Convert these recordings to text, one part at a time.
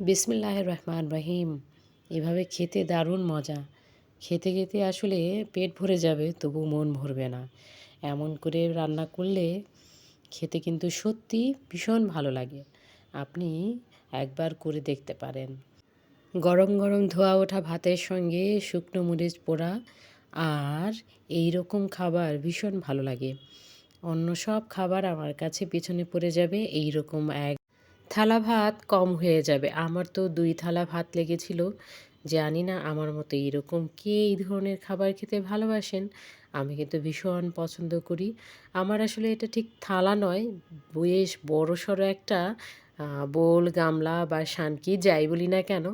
বিসমিল্লাহ রহমান রহিম। এভাবে খেতে দারুণ মজা। খেতে খেতে আসলে পেট ভরে যাবে তবু মন ভরবে না। এমন করে রান্না করলে খেতে কিন্তু সত্যি ভীষণ ভালো লাগে। আপনি একবার করে দেখতে পারেন। গরম গরম ধোয়া ওঠা ভাতের সঙ্গে শুকনো মরিচ পোড়া আর এই রকম খাবার ভীষণ ভালো লাগে। অন্য সব খাবার আমার কাছে পিছনে পড়ে যাবে এই রকম এক থালা ভাত কম হয়ে যাবে। আমার তো দুই থালা ভাত লেগেছিল। জানি না আমার মতো এইরকম কে এই ধরনের খাবার খেতে ভালোবাসেন? আমি কিন্তু ভীষণ পছন্দ করি। আমার আসলে এটা ঠিক থালা নয়, বেশ বড় সড়ো একটা বোল, গামলা বা শানকি যাই বলি না কেন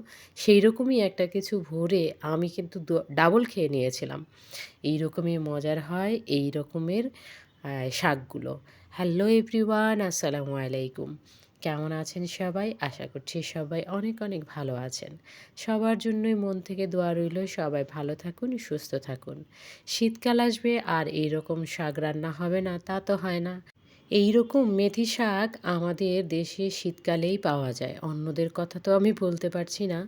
সেই রকমই একটা কিছু ভরে আমি কিন্তু ডাবল খেয়ে নিয়েছিলাম। এই রকমই মজার হয় এই রকমের শাকগুলো। হ্যালো এভরিওয়ান, আসসালামু আলাইকুম। কেমন আছেন সবাই? আশা করছি সবাই অনেক অনেক ভালো আছেন। সবার জন্যই মন থেকে দোয়া রইল, সবাই ভালো থাকুন, সুস্থ থাকুন। শীতকাল আসবে আর এই রকম শাক রান্না হবে না, তা তো হয় না। এই রকম মেথি শাক আমাদের দেশে শীতকালেই পাওয়া যায়। অন্যদের কথা তো আমি বলতে পারছি না।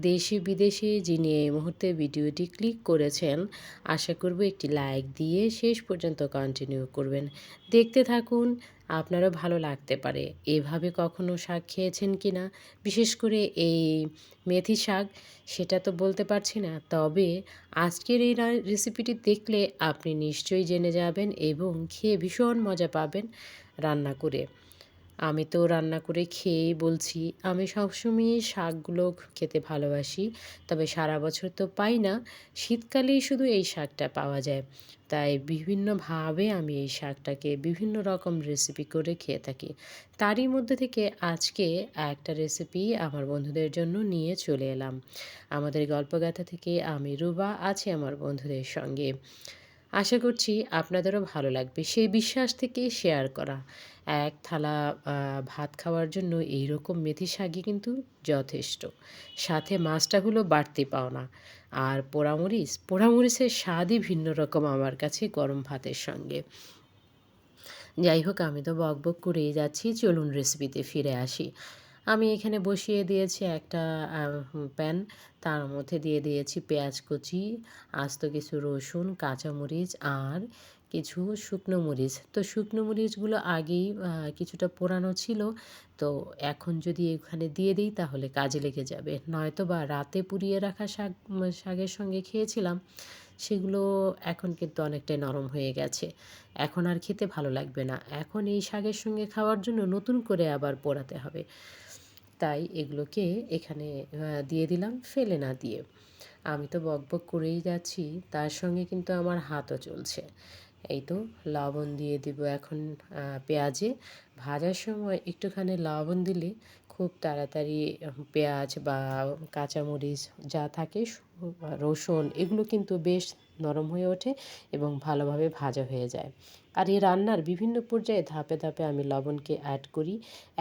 দেশে বিদেশে যিনি এই মুহূর্তে ভিডিওটি ক্লিক করেছেন, আশা করব একটি লাইক দিয়ে শেষ পর্যন্ত কন্টিনিউ করবেন। দেখতে থাকুন আপনারও ভালো লাগতে পারে। এভাবে কখনো শাক খেয়েছেন কি না? বিশেষ করে এই মেথি শাক, সেটা তো বলতে পারছি না। তবে আজকের এই রেসিপিটি দেখলে আপনি নিশ্চয়ই জেনে যাবেন এবং খেয়ে ভীষণ মজা পাবেন রান্না করে। আমি তো রান্না করে খেয়েই বলছি, আমি সবসময় শাকগুলো খেতে ভালোবাসি, তবে সারা বছর তো পাই না, শীতকালেই শুধু এই শাকটা পাওয়া যায়। তাই বিভিন্নভাবে আমি এই শাকটাকে বিভিন্ন রকম রেসিপি করে খেয়ে থাকি। তারই মধ্যে থেকে আজকে একটা রেসিপি আমার বন্ধুদের জন্য নিয়ে চলে এলাম। আমাদের গল্পগাথা থেকে আমি রুবা আছি আমার বন্ধুদের সঙ্গে। আশা করছি আপনাদেরও ভালো লাগবে সেই বিশ্বাস থেকে শেয়ার করা। এক থালা ভাত খাওয়ার জন্য এই রকম মেথি শাকই কিন্তু যথেষ্ট। সাথে মাছটা হলো বাড়তি পাওনা আর পোড়ামরিচ, পোড়ামরিচের স্বাদই ভিন্ন রকম আমার কাছে গরম ভাতের সঙ্গে। যাই হোক, আমি তো বক বক করেই যাচ্ছি, চলুন রেসিপিতে ফিরে আসি। আমি এখানে বসিয়ে দিয়েছি একটা প্যান তার মধ্যে দিয়ে দিয়েছি পেঁয়াজ কুচি, আস্ত কিছু রসুন, কাঁচামরিচ আর কিছু শুকনো মরিচ। তো শুকনো মরিচগুলো আগেই কিছুটা পোড়ানো ছিল। তো এখন যদি এখানে দিয়ে দিই তাহলে কাজে লেগে যাবে। নয়তো বা রাতে পুড়িয়ে রাখা শাক শাকের সঙ্গে খেয়েছিলাম, সেগুলো এখন কিন্তু অনেকটাই নরম হয়ে গেছে। এখন আর খেতে ভালো লাগবে না। এখন এই শাকের সঙ্গে খাওয়ার জন্য নতুন করে আবার পোড়াতে হবে। তাই এগুলোকে এখানে দিয়ে দিলাম ফেলে না দিয়ে। আমি তো বক বক করেই যাচ্ছি, তার সঙ্গে কিন্তু আমার হাতও চলছে। এই তো লবণ দিয়ে দিব এখন পেঁয়াজে। ভাজার সময় একটুখানি লবণ দিলে খুব তাড়াতাড়ি পেঁয়াজ বা কাঁচামরিচ যা থাকে রসুন এগুলো কিন্তু বেশ নরম হয়ে ওঠে এবং ভালোভাবে ভাজা হয়ে যায়। আর এই রান্নার বিভিন্ন পর্যায়ে ধাপে ধাপে আমি লবণকে অ্যাড করি।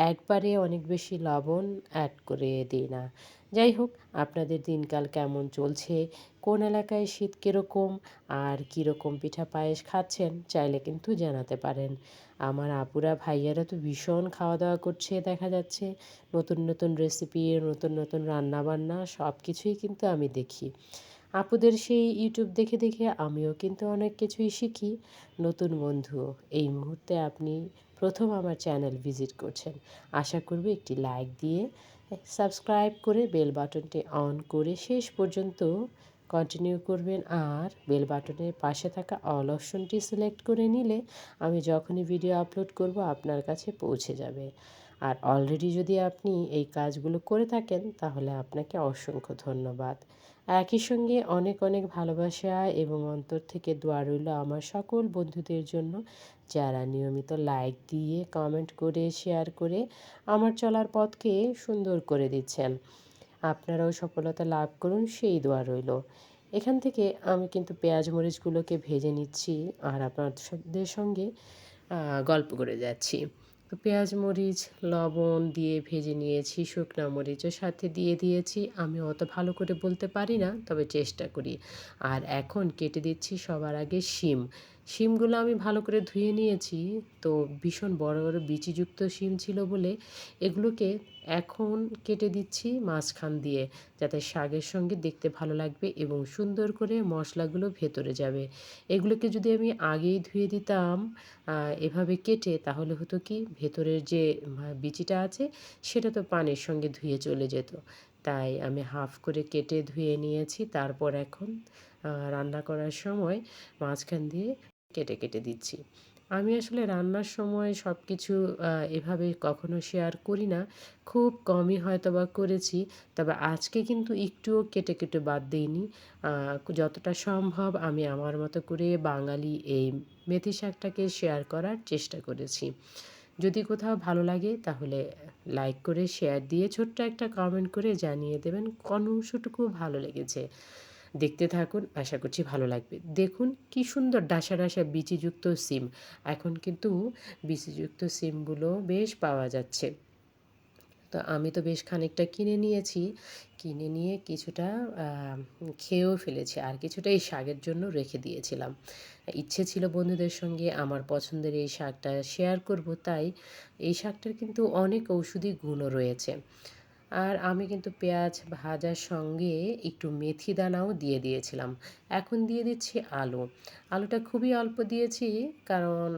একবারে অনেক বেশি লবণ অ্যাড করে দিই না। যাই হোক, আপনাদের দিনকাল কেমন চলছে? কোন এলাকায় শীত কীরকম? আর কীরকম পিঠা পায়েস খাচ্ছেন? চাইলে কিন্তু জানাতে পারেন। আমার আপুরা ভাইয়ারা তো ভীষণ খাওয়া দাওয়া করছে, দেখা যাচ্ছে। নতুন নতুন রেসিপি নতুন নতুন রান্নাবান্না সব কিছুই কিন্তু আমি দেখি। আপুদের সেই ইউটিউব দেখে দেখে আমিও কিন্তু অনেক কিছুই শিখি। নতুন বন্ধু, এই মুহূর্তে আপনি প্রথম আমার চ্যানেল ভিজিট করছেন। আশা করব একটি লাইক দিয়ে সাবস্ক্রাইব করে বেল বাটনটি অন করে শেষ পর্যন্ত কন্টিনিউ করবেন আর বেল বাটনের পাশে থাকা অল অপশনটি সিলেক্ট করে নিলে আমি যখনই ভিডিও আপলোড করব আপনার কাছে পৌঁছে যাবে। আর অলরেডি যদি আপনি এই কাজগুলো করে থাকেন তাহলে আপনাকে অসংখ্য ধন্যবাদ। একই সঙ্গে অনেক অনেক ভালোবাসা এবং অন্তর থেকে দোয়া রইল আমার সকল বন্ধুদের জন্য। যারা নিয়মিত লাইক দিয়ে কমেন্ট করে শেয়ার করে আমার চলার পথকে সুন্দর করে দিচ্ছেন। আপনারাও সফলতা লাভ করুন, সেই দোয়া রইল। এখান থেকে আমি কিন্তু পেঁয়াজ মরিচগুলোকে ভেজে নিচ্ছি আর আপনাদের সঙ্গে গল্প করে যাচ্ছি। তো পেঁয়াজ, মরিচ, লবণ দিয়ে ভেজে নিয়েছি, শুকনো মরিচও সাথে দিয়ে দিয়েছি। আমি অত ভালো করে বলতে পারি না, তবে চেষ্টা করি। আর এখন কেটে দিচ্ছি সবার আগে শিম। শিমগুলো আমি ভালো করে ধুয়ে নিয়েছি। তো ভীষণ বড় বড় বিচিযুক্ত শিম ছিল বলে এগুলোকে এখন কেটে দিচ্ছি মাঝখান দিয়ে যাতে শাকের সঙ্গে দেখতে ভালো লাগবে এবং সুন্দর করে মশলাগুলো ভেতরে যাবে। এগুলোকে যদি আমি আগেই ধুয়ে দিতাম এভাবে কেটে তাহলে হতো কি ভেতরের যে বিচিটা আছে সেটা তো পানির সঙ্গে ধুয়ে চলে যেত। তাই আমি হাফ করে কেটে ধুয়ে নিয়েছি। তারপর এখন রান্না করার সময় মাঝখান দিয়ে কেটে কেটে দিচ্ছি। আমি আসলে রান্নার সময় সব কিছু এভাবে কখনো শেয়ার করি না। খুব কমই হয়তো বা করেছি, তবে আজকে কিন্তু একটুও কেটে কেটে বাদ দিইনি। যতটা সম্ভব আমি আমার মতো করে বাঙালি এই মেথি শাকটাকে শেয়ার করার চেষ্টা করেছি। যদি কোথাও ভালো লাগে তাহলে লাইক করে শেয়ার দিয়ে ছোট্ট একটা কমেন্ট করে জানিয়ে দেবেন কোন অংশটুকু ভালো লেগেছে। দেখতে থাকুন, আশা করছি ভালো লাগবে। দেখুন কি সুন্দর ডাসা ডাসা বিচিযুক্ত সিম। এখন কিন্তু বিচিযুক্ত সিমগুলো বেশ পাওয়া যাচ্ছে। তো আমি তো বেশ খানিকটা কিনে নিয়েছি। কিনে নিয়ে কিছুটা খেয়েও ফেলেছি। আর কিছুটা এই শাকের জন্য রেখে দিয়েছিলাম। ইচ্ছে ছিল বন্ধুদের সঙ্গে আমার পছন্দের এই শাকটা শেয়ার করব, তাই এই শাকটার কিন্তু অনেক ঔষধি গুণও রয়েছে। আর আমি কিন্তু পেঁয়াজ ভাজার সঙ্গে একটু মেথি দানাও দিয়ে দিয়েছিলাম। এখন দিয়ে দিচ্ছি আলু। আলুটা খুবই অল্প দিয়েছি কারণ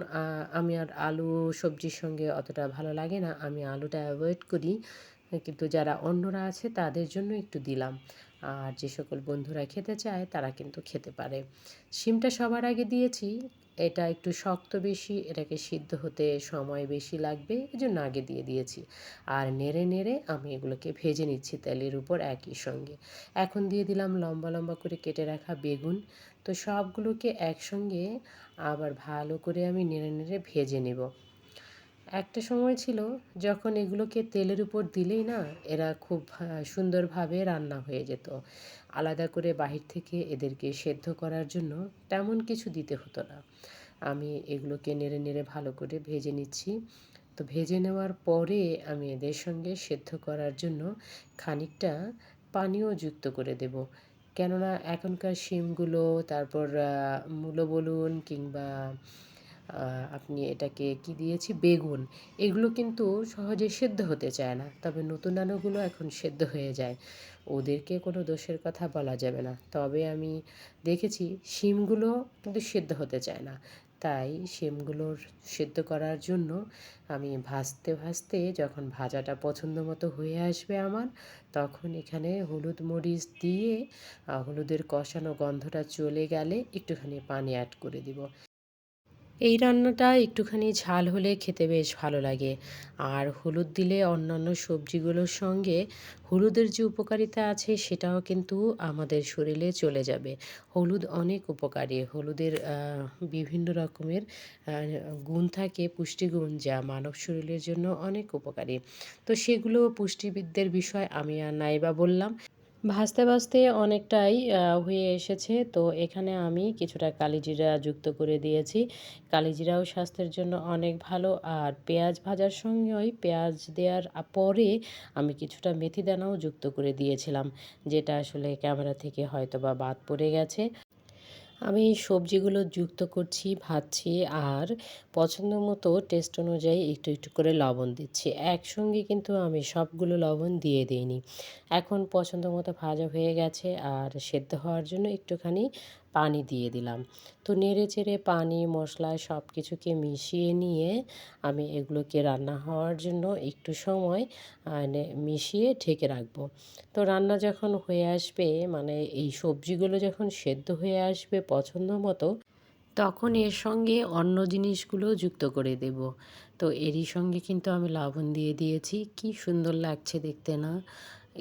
আমি আর আলু সবজির সঙ্গে অতটা ভালো লাগে না। আমি আলুটা অ্যাভয়েড করি। কিন্তু যারা অন্যরা আছে তাদের জন্য একটু দিলাম। আর যে সকল বন্ধুরা খেতে চায় তারা কিন্তু খেতে পারে। শিমটা সবার আগে দিয়েছি। এটা একটু শক্ত বেশি, এটাকে সিদ্ধ হতে সময় বেশি লাগবে এই জন্য আগে দিয়ে দিয়েছি। আর নেড়ে নেড়ে আমি এগুলোকে ভেজে নিচ্ছি তেলের উপর একই সঙ্গে। এখন দিয়ে দিলাম লম্বা লম্বা করে কেটে রাখা বেগুন। তো সবগুলোকে একসঙ্গে আবার ভালো করে আমি নেড়ে নেড়ে ভেজে নেব। একটা সময় ছিল যখন এগুলোকে তেলের উপর দিলেই না এরা খুব সুন্দরভাবে রান্না হয়ে যেত। আলাদা করে বাহির থেকে এদেরকে সেদ্ধ করার জন্য তেমন কিছু দিতে হতো না। আমি এগুলোকে নেড়ে নেড়ে ভালো করে ভেজে নিচ্ছি। তো ভেজে নেওয়ার পরে আমি এদের সঙ্গে সেদ্ধ করার জন্য খানিকটা পানিও যুক্ত করে দেব। কেননা এখনকার শিমগুলো, তারপর মূলো বলুন কিংবা আপনি এটাকে কি দিয়েছি? বেগুন। এগুলো কিন্তু সহজে সেদ্ধ হতে চায় না, তবে নতুন দানাগুলো এখন সেদ্ধ হয়ে যায়। ওদেরকে কোনো দোষের কথা বলা যাবে না। তবে আমি দেখেছি শিমগুলো কিন্তু সেদ্ধ হতে চায় না। তাই শিমগুলোর সেদ্ধ করার জন্য আমি ভাজতে ভাজতে যখন ভাজাটা পছন্দ মতো হয়ে আসবে আমার, তখন এখানে হলুদ মরিচ দিয়ে হলুদের কষানো গন্ধটা চলে গেলে একটুখানি পানি অ্যাড করে দিব। এই রান্নাটা একটুখানি ঝাল হলে খেতে বেশ ভালো লাগে। আর হলুদ দিলে অন্যান্য সবজিগুলোর সঙ্গে হলুদের যে উপকারিতা আছে সেটাও কিন্তু আমাদের শরীরে চলে যাবে। হলুদ অনেক উপকারী। হলুদের বিভিন্ন রকমের গুণ থাকে, পুষ্টিগুণ যা মানব শরীরের জন্য অনেক উপকারী। তো সেগুলো পুষ্টিবিদদের বিষয় আমি আর নাইবা বললাম। ভাজতে ভাজতে অনেকটাই হয়ে এসেছে। তো এখানে আমি কিছুটা কালিজিরা যুক্ত করে দিয়েছি। কালিজিরাও স্বাস্থ্যের জন্য অনেক ভালো। আর পেঁয়াজ ভাজার সঙ্গে ওই পেঁয়াজ দেওয়ার পরে আমি কিছুটা মেথি দানাও যুক্ত করে দিয়েছিলাম। যেটা আসলে ক্যামেরা থেকে হয়তো বা বাদ পড়ে গেছে। আমি সবজিগুলো যুক্ত করছি, ভাজছি আর পছন্দ মতো টেস্ট অনুযায়ী একটু একটু করে লবণ দিচ্ছি। একসঙ্গে কিন্তু আমি সবগুলো লবণ দিয়ে দিইনি। এখন পছন্দ মতো ভাজা হয়ে গেছে আর সেদ্ধ হওয়ার জন্য একটুখানি পানি দিয়ে দিলাম। তো নেড়ে চেড়ে পানি, মশলা সব কিছুকে মিশিয়ে নিয়ে আমি এগুলোকে রান্না হওয়ার জন্য একটু সময় মিশিয়ে ঢেকে রাখব। তো রান্না যখন হয়ে আসবে মানে এই সবজিগুলো যখন সেদ্ধ হয়ে আসবে পছন্দ মতো, তখন এর সঙ্গে অন্য জিনিসগুলো যুক্ত করে দেব। তো এরই সঙ্গে কিন্তু আমি লবণ দিয়ে দিয়েছি। কি সুন্দর লাগছে দেখতে না?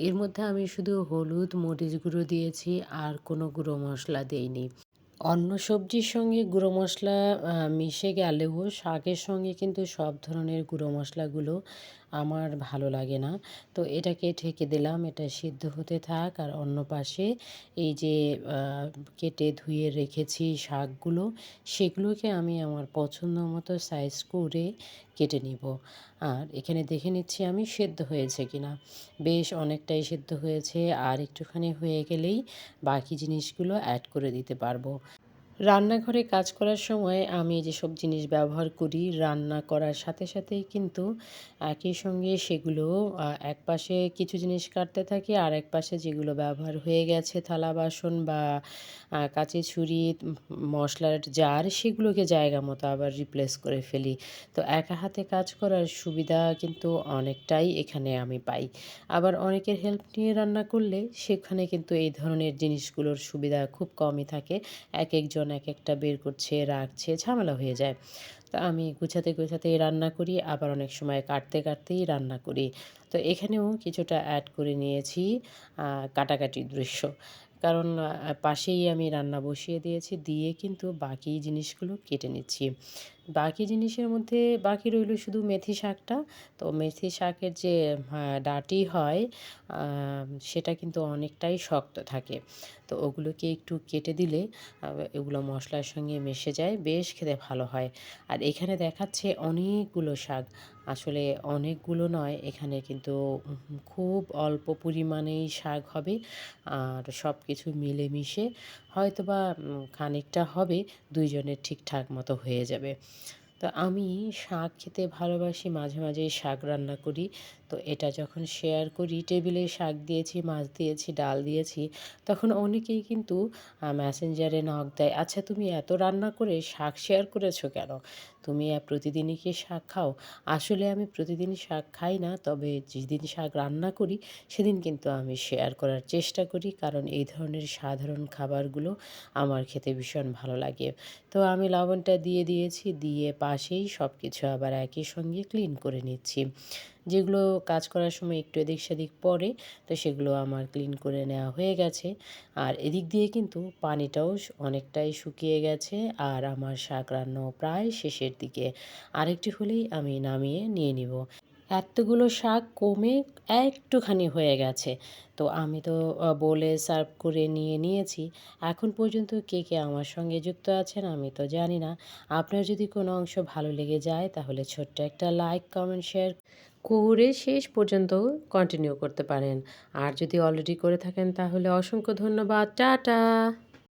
এর মধ্যে আমি শুধু হলুদ, মরিচ গুঁড়ো দিয়েছি, আর কোনো গুঁড়ো মশলা দেইনি। অন্য সবজির সঙ্গে গুঁড়ো মশলা মিশে গেলেও শাকের সঙ্গে কিন্তু সব ধরনের গুঁড়ো মশলাগুলো আমার ভালো লাগে না। তো এটাকে ঢেকে দিলাম, এটা সিদ্ধ হতে থাক। আর অন্য পাশে এই যে কেটে ধুয়ে রেখেছি শাকগুলো, সেগুলোকে আমি আমার পছন্দ মতো সাইজ করে কেটে নিব। আর এখানে দেখে নিচ্ছি আমি সেদ্ধ হয়েছে কিনা। বেশ অনেকটাই সেদ্ধ হয়েছে। আর একটুখানি হয়ে গেলেই বাকি জিনিসগুলো অ্যাড করে দিতে পারব। রান্নাঘরে কাজ করার সময় আমি যেসব জিনিস ব্যবহার করি, রান্না করার সাথে সাথেই কিন্তু একই সঙ্গে সেগুলো এক পাশে কিছু জিনিস কাটতে থাকি, আর এক পাশে যেগুলো ব্যবহার হয়ে গেছে থালা বাসন বা কাঁচি ছুরি, মশলার জার, সেগুলোকে জায়গা মতো আবার রিপ্লেস করে ফেলি। তো একা হাতে কাজ করার সুবিধা কিন্তু অনেকটাই এখানে আমি পাই। আবার অনেকের হেল্প নিয়ে রান্না করলে সেখানে কিন্তু এই ধরনের জিনিসগুলোর সুবিধা খুব কমই থাকে। এক একজন এক একটা বের করছে, রাখছে, ঝামেলা হয়ে যায়। তো আমি গুছাতে গুছাতেই রান্না করি, আবার অনেক সময় কাটতে কাটতেই রান্না করি। তো এখানেও কিছুটা অ্যাড করে নিয়েছি কাটাকাটির দৃশ্য। কারণ পাশেই আমি রান্না বসিয়ে দিয়েছি, দিয়ে কিন্তু বাকি জিনিসগুলো কেটে নিচ্ছি। বাকি জিনিসের মধ্যে বাকি রইল শুধু মেথি শাকটা। তো মেথি শাকের যে ডাটি হয় সেটা কিন্তু অনেকটাই শক্ত থাকে। তো ওগুলোকে একটু কেটে দিলে এগুলো মশলার সঙ্গে মিশে যায়, বেশ খেতে ভালো হয়। আর এখানে দেখাচ্ছে অনেকগুলো শাক। আসলে অনেকগুলো নয়, এখানে কিন্তু খুব অল্প পরিমাণেই শাক হবে। আর সব কিছু মিলেমিশে হয়তো বা খানিকটা হবে, দুইজনের ঠিকঠাক মতো হয়ে যাবে। তো আমি শাক খেতে ভালোবাসি, মাঝে মাঝে শাক রান্না করি। তো এটা যখন শেয়ার করি টেবিলে শাক দিয়েছি, মাছ দিয়েছি, ডাল দিয়েছি, তখন অনেকেই কিন্তু মেসেঞ্জারে নক দেয় আচ্ছা তুমি এত রান্না করে শাক শেয়ার করেছ কেন? তুমি প্রতিদিনই কি শাক খাও? আসলে আমি প্রতিদিনই শাক খাই না, তবে যেদিন শাক রান্না করি, সেদিন কিন্তু আমি শেয়ার করার চেষ্টা করি, কারণ এই ধরনের সাধারণ খাবারগুলো আমার খেতে ভীষণ ভালো লাগে। তো আমি লবণটা দিয়ে দিয়েছি, দিয়ে পাশেই সব কিছু আবার একই সঙ্গে ক্লিন করে নিচ্ছি। যেগুলো কাজ করার সময় একটু এদিক সেদিক পড়ে, তো সেগুলো আমার ক্লিন করে নেওয়া হয়ে গেছে। আর এদিক দিয়ে কিন্তু পানিটাও অনেকটাই শুকিয়ে গেছে আর আমার শাক রান্নাও প্রায় শেষের দিকে। আরেকটি হলেই আমি নামিয়ে নিয়ে নিব। এতগুলো শাক কমে একটুখানি হয়ে গেছে। তো আমি তো বলে সার্ভ করে নিয়ে নিয়েছি। এখন পর্যন্ত কে কে আমার সঙ্গে যুক্ত আছেন আমি তো জানি না। আপনার যদি কোনো অংশ ভালো লেগে যায় তাহলে ছোট্ট একটা লাইক কমেন্ট শেয়ার করে শেষ পর্যন্ত কন্টিনিউ করতে পারেন। আর যদি অলরেডি করে থাকেন, তাহলে অসংখ্য ধন্যবাদ। টাটা!